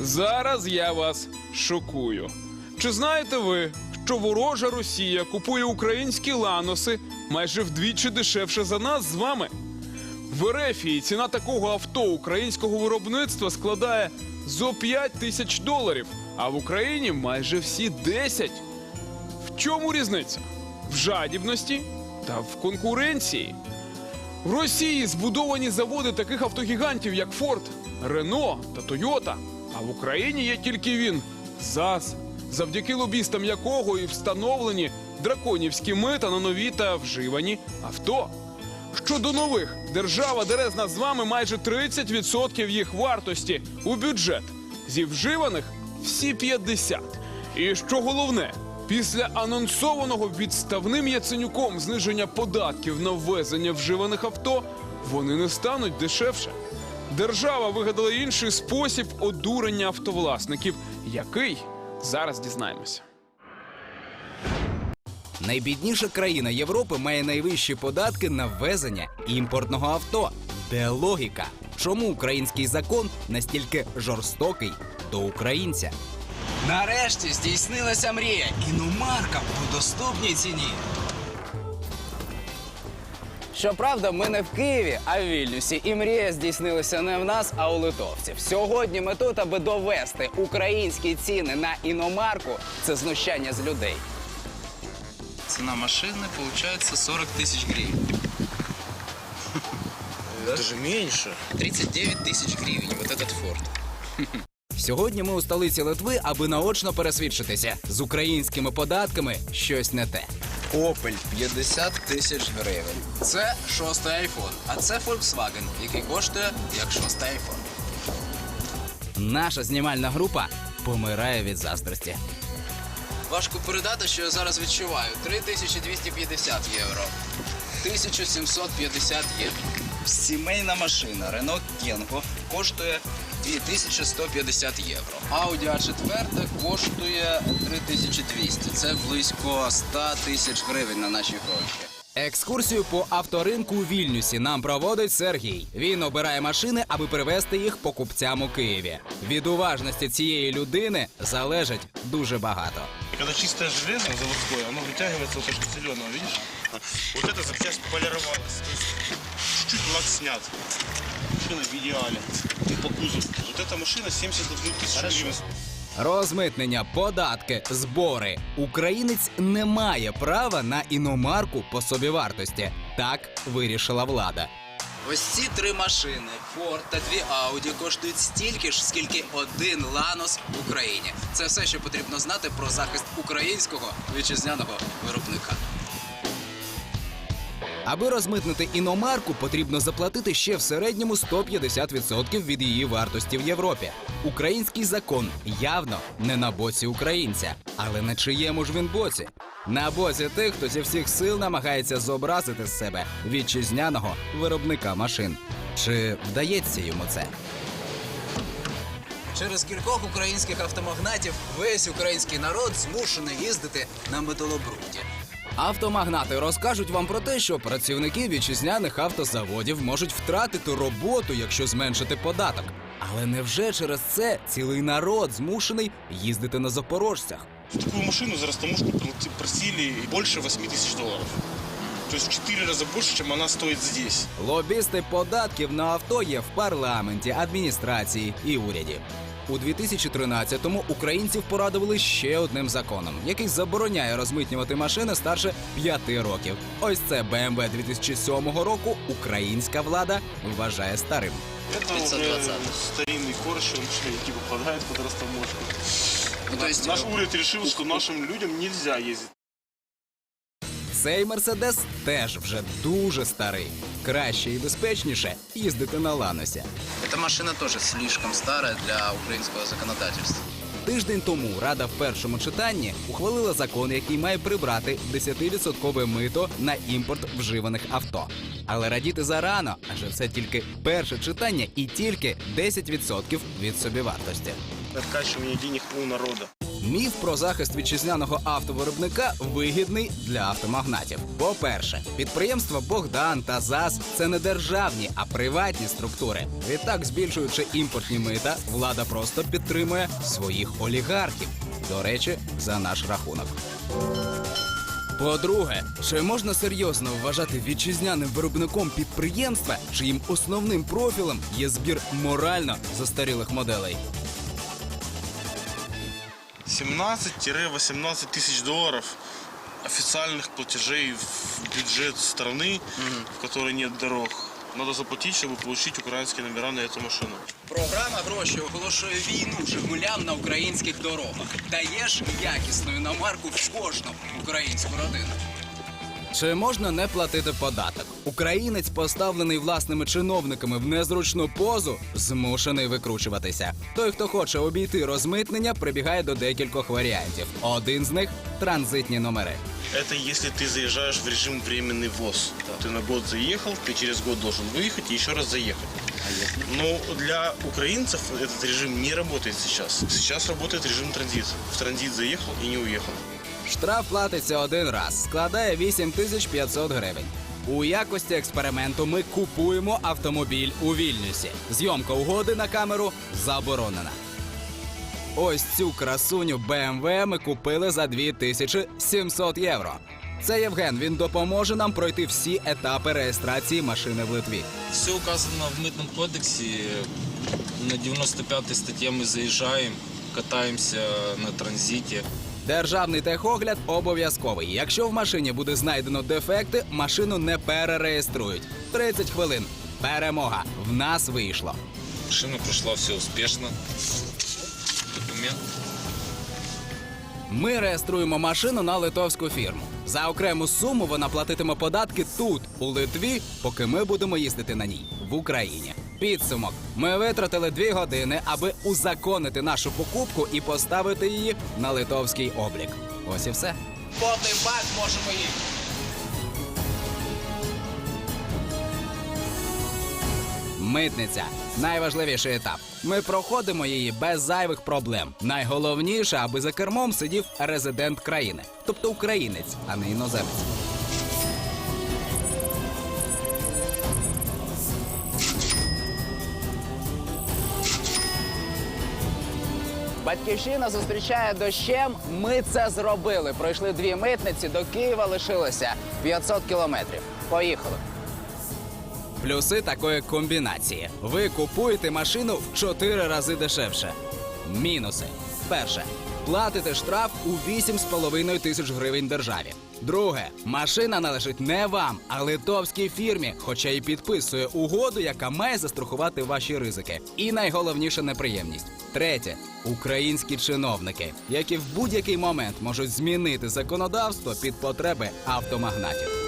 Зараз я вас шокую. Чи знаєте ви, що ворожа Росія купує українські ланоси майже вдвічі дешевше за нас з вами? В Ерефії ціна такого авто українського виробництва складає зо 5 тисяч доларів, а в Україні майже всі 10. В чому різниця? В жадібності та в конкуренції. В Росії збудовані заводи таких автогігантів, як Форд, Рено та Тойота. А в Україні є тільки він ЗАЗ, завдяки лобістам якого і встановлені драконівські мита на нові та вживані авто. Щодо нових, держава дере з нас з вами майже 30% їх вартості у бюджет. Зі вживаних всі 50. І що головне, після анонсованого відставним Яценюком зниження податків на ввезення вживаних авто, вони не стануть дешевше. Держава вигадала інший спосіб одурення автовласників, який зараз дізнаємося. Найбідніша країна Європи має найвищі податки на ввезення імпортного авто. Де логіка? Чому український закон настільки жорстокий до українця? Нарешті здійснилася мрія. Іномарка по доступній ціні. Щоправда, ми не в Києві, а в Вільнюсі. І мрія здійснилася не в нас, а у литовців. Сьогодні ми тут, аби довести українські ціни на іномарку. Це знущання з людей. Цена машины получается 40 тысяч гривен. Даже меньше. 39 тысяч гривен вот этот форт. Сьогодні ми у столиці Литви, аби наочно пересвідчитися з українськими податками щось не те. Опель 50 тисяч гривень. Це шостий айфон, а це Volkswagen, який коштує як шостий айфон. Наша знімальна група помирає від заздрості. Важко передати, що я зараз відчуваю. 3250 євро. 1750 євро. Сімейна машина Renault Kengo коштує 2150 євро. Audi A4 коштує 3200. Це близько 100 тисяч гривень на наші гроші. Екскурсію по авторинку у Вільнюсі нам проводить Сергій. Він обирає машини, аби привезти їх покупцям у Києві. Від уважності цієї людини залежить дуже багато. Когда чистое железо заводское, оно вытягивается вот так зеленого, видишь? Вот эта запчасть полировалась. То есть чуть-чуть лак снят. Машина в идеале. По кузову. Вот эта машина 71 тысячу гривен. Розмитнення, податки, збори. Українець не має права на іномарку по собівартості. Так вирішила влада. Ось ці три машини Ford та дві Audi коштують стільки ж, скільки один Lanos в Україні. Це все, що потрібно знати про захист українського вітчизняного виробника. Аби розмитнити іномарку, потрібно заплатити ще в середньому 150% від її вартості в Європі. Український закон явно не на боці українця, але на чиєму ж він боці? На боці тих, хто зі всіх сил намагається зобразити з себе вітчизняного виробника машин. Чи вдається йому це? Через кількох українських автомагнатів весь український народ змушений їздити на металобруді. Автомагнати розкажуть вам про те, що працівники вітчизняних автозаводів можуть втратити роботу, якщо зменшити податок. Але невже через це цілий народ змушений їздити на запорожцях? Такую машину за растаможку просили больше 8 тысяч долларов. То есть в 4 раза больше, чем она стоит здесь. Лобісти податків на авто є в парламенті, адміністрації і уряді. У 2013-му українців порадували ще одним законом, який забороняє розмитнювати машини старше 5 років. Ось це BMW 2007 року українська влада вважає старим. Это уже 520. старинный что, не попадает под растаможку. Ну, то есть, Наш уряд решил, что нашим людям нельзя ездить. Цей мерседес теж вже дуже старий. Краще і безпечніше їздити на ланосі. Эта машина тоже слишком старая для українського законодательства. Тиждень тому Рада в першому читанні ухвалила закон, який має прибрати 10% мито на імпорт вживаних авто. Але радіти зарано, адже це тільки перше читання і тільки 10% від собівартості. Откачивание денег у народа. Міф про захист вітчизняного автовиробника вигідний для автомагнатів. По-перше, підприємства Богдан та ЗАЗ це не державні, а приватні структури. Відтак, збільшуючи імпортні мита, влада просто підтримує своїх олігархів. До речі, за наш рахунок. По-друге, чи можна серйозно вважати вітчизняним виробником підприємства, чиїм основним профілем є збір морально застарілих моделей? 17-18 тысяч долларов официальных платежей в бюджет страны, в которой нет дорог, надо заплатить, чтобы получить украинские номера на эту машину. Програма гроші оголошує війну Жигулям на українських дорогах. Даєш якісну іномарку в кожну українську родину. Чи можна не платити податок? Українець, поставлений власними чиновниками в незручну позу, змушений викручуватися. Той, хто хоче обійти розмитнення, прибігає до декількох варіантів. Один з них транзитні номери. Это если ты заезжаешь в режим временный ввоз. Ты на год заехал, ты через год должен выехать и еще раз заехать. Но для украинцев этот режим не работает сейчас. Сейчас работает режим транзит. В транзит заехал и не уехал. Штраф платиться один раз, складає 8500 гривень. У якості експерименту ми купуємо автомобіль у Вільнюсі. Зйомка угоди на камеру заборонена. Ось цю красуню BMW ми купили за 2700 євро. Це Євген. Він допоможе нам пройти всі етапи реєстрації машини в Литві. Все указано в митном кодексе. На 95 статье мы заезжаем, катаемся на транзите. Державний техогляд обов'язковий. Якщо в машині буде знайдено дефекти, машину не перереєструють. 30 хвилин. Перемога. В нас вийшло. Машина пройшла все успішно. Документ. Ми реєструємо машину на литовську фірму. За окрему суму вона платитиме податки тут, у Литві, поки ми будемо їздити на ній в Україні. Підсумок: ми витратили дві години, аби узаконити нашу покупку і поставити її на литовський облік. Ось і все. Повний бак можемо їхати. Митниця найважливіший етап. Ми проходимо її без зайвих проблем. Найголовніше, аби за кермом сидів резидент країни, тобто українець, а не іноземець. Батьківщина зустрічає дощем. Ми це зробили. Пройшли дві митниці. До Києва лишилося 500 кілометрів. Поїхали. Плюси такої комбінації: ви купуєте машину в 4 рази дешевше. Мінуси: перше. Платите штраф у 8,5 тисяч гривень державі. Друге, машина належить не вам, а литовській фірмі, хоча й підписує угоду, яка має застрахувати ваші ризики. І найголовніша неприємність. Третє українські чиновники, які в будь-який момент можуть змінити законодавство під потреби автомагнатів.